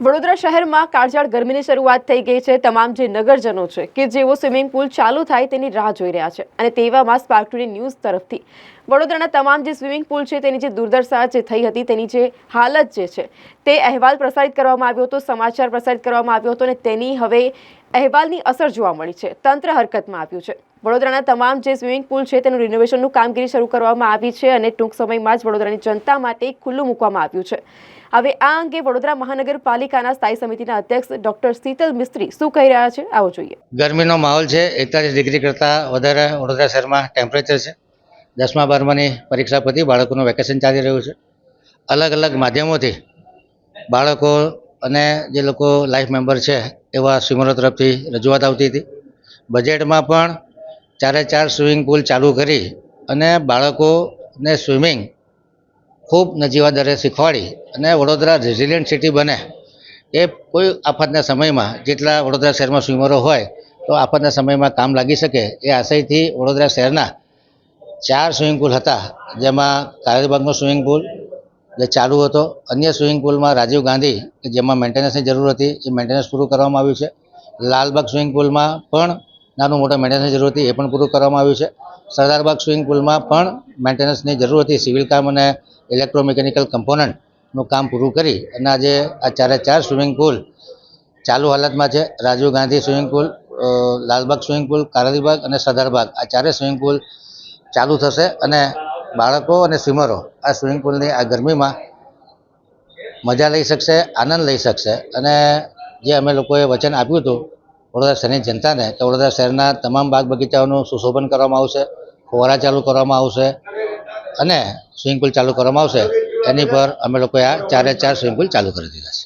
વડોદરા શહેરમાં કાળઝાળ ગરમીની શરૂઆત થઈ ગઈ છે. તમામ જે નગરજનો છે કે જેઓ સ્વિમિંગ પુલ ચાલુ થાય તેની રાહ જોઈ રહ્યા છે. અને તેવામાં સ્પાર્ક ટુડે ન્યૂઝ તરફથી વડોદરાના તમામ જે સ્વિમિંગ પુલ છે તેની જે દુર્દશા જે થઈ હતી તેની જે હાલત જે છે તે અહેવાલ પ્રસારિત કરવામાં આવ્યો હતો, સમાચાર પ્રસારિત કરવામાં આવ્યો હતો અને તેની હવે અહેવાલની અસર જોવા મળી છે. તંત્ર હરકતમાં આવ્યું છે. વડોદરાના તમામ જે સ્વિમિંગ પુલ છે તેનું રિનોવેશનનું કામગીરી શરૂ કરવામાં આવી છે અને ટૂંક સમયમાં જ વડોદરાની જનતા માટે ખુલ્લું મૂકવામાં આવ્યું છે. હવે આ અંગે વડોદરા મહાનગરપાલિકાના સ્થાયી સમિતિના અધ્યક્ષ ડોક્ટર શીતલ મિસ્ત્રી શું કહી રહ્યા છે, આવો જોઈએ. ગરમીનો માહોલ છે, એકતાલીસ ડિગ્રી કરતાં વધારે વડોદરા શહેરમાં ટેમ્પરેચર છે. દસમા બારમાની પરીક્ષા પછી બાળકોનું વેકેશન ચાલી રહ્યું છે. અલગ અલગ માધ્યમોથી બાળકો અને જે લોકો લાઈફ મેમ્બર છે એવા સ્વિમરો તરફથી રજૂઆત આવતી હતી. બજેટમાં પણ ચારે ચાર સ્વિમિંગ પુલ ચાલુ કરી અને બાળકોને સ્વિમિંગ ખૂબ નજીવા દરે શીખવાડી અને વડોદરા રેઝિલિયન્ટ સિટી બને. એ કોઈ આફતના સમયમાં જેટલા વડોદરા શહેરમાં સ્વિમરો હોય તો આફતના સમયમાં કામ લાગી શકે એ આશયથી વડોદરા શહેરના ચાર સ્વિમિંગ પુલ હતા. જેમાં કારેલીબાગનો સ્વિમિંગ પુલ, જે ચાલુ હતો, અન્ય સ્વિમિંગ પુલમાં રાજીવ ગાંધી કે જેમાં મેન્ટેનન્સની જરૂર હતી, એ મેન્ટેનન્સ પૂરું કરવામાં આવ્યું છે. લાલબાગ સ્વિમિંગ પુલમાં પણ નાનું મોટા મેન્ટેનન્સની જરૂર હતી, એ પણ પૂરું કરવામાં આવ્યું છે. સરદારબાગ સ્વિમિંગ પુલમાં પણ મેન્ટેનન્સની જરૂર હતી. સિવિલ કામ અને ઇલેક્ટ્રોમિકેનિકલ કમ્પોનન્ટનું કામ પૂરું કરી અને આજે આ ચારે ચાર સ્વિમિંગ પુલ ચાલુ હાલતમાં છે. Rajiv Gandhi swimming pool Lalbagh swimming pool Karelibaug અને સરદારબાગ આ ચારે સ્વિમિંગ પુલ ચાલુ થશે અને બાળકો અને સ્વિમરો આ સ્વિમિંગ પુલની આ ગરમીમાં મજા લઈ શકશે, આનંદ લઈ શકશે. અને જે અમે લોકોએ વચન આપ્યું હતું વડોદરા શહેરની જનતાને તો વડોદરા શહેરના તમામ બાગ બગીચાઓનું સુશોભન કરવામાં આવશે, ફુવારા ચાલુ કરવામાં આવશે અને સ્વિમિંગ પુલ ચાલુ કરવામાં આવશે. એની પર અમે લોકોએ આ ચારે ચાર સ્વિમિંગ પુલ ચાલુ કરી દીધા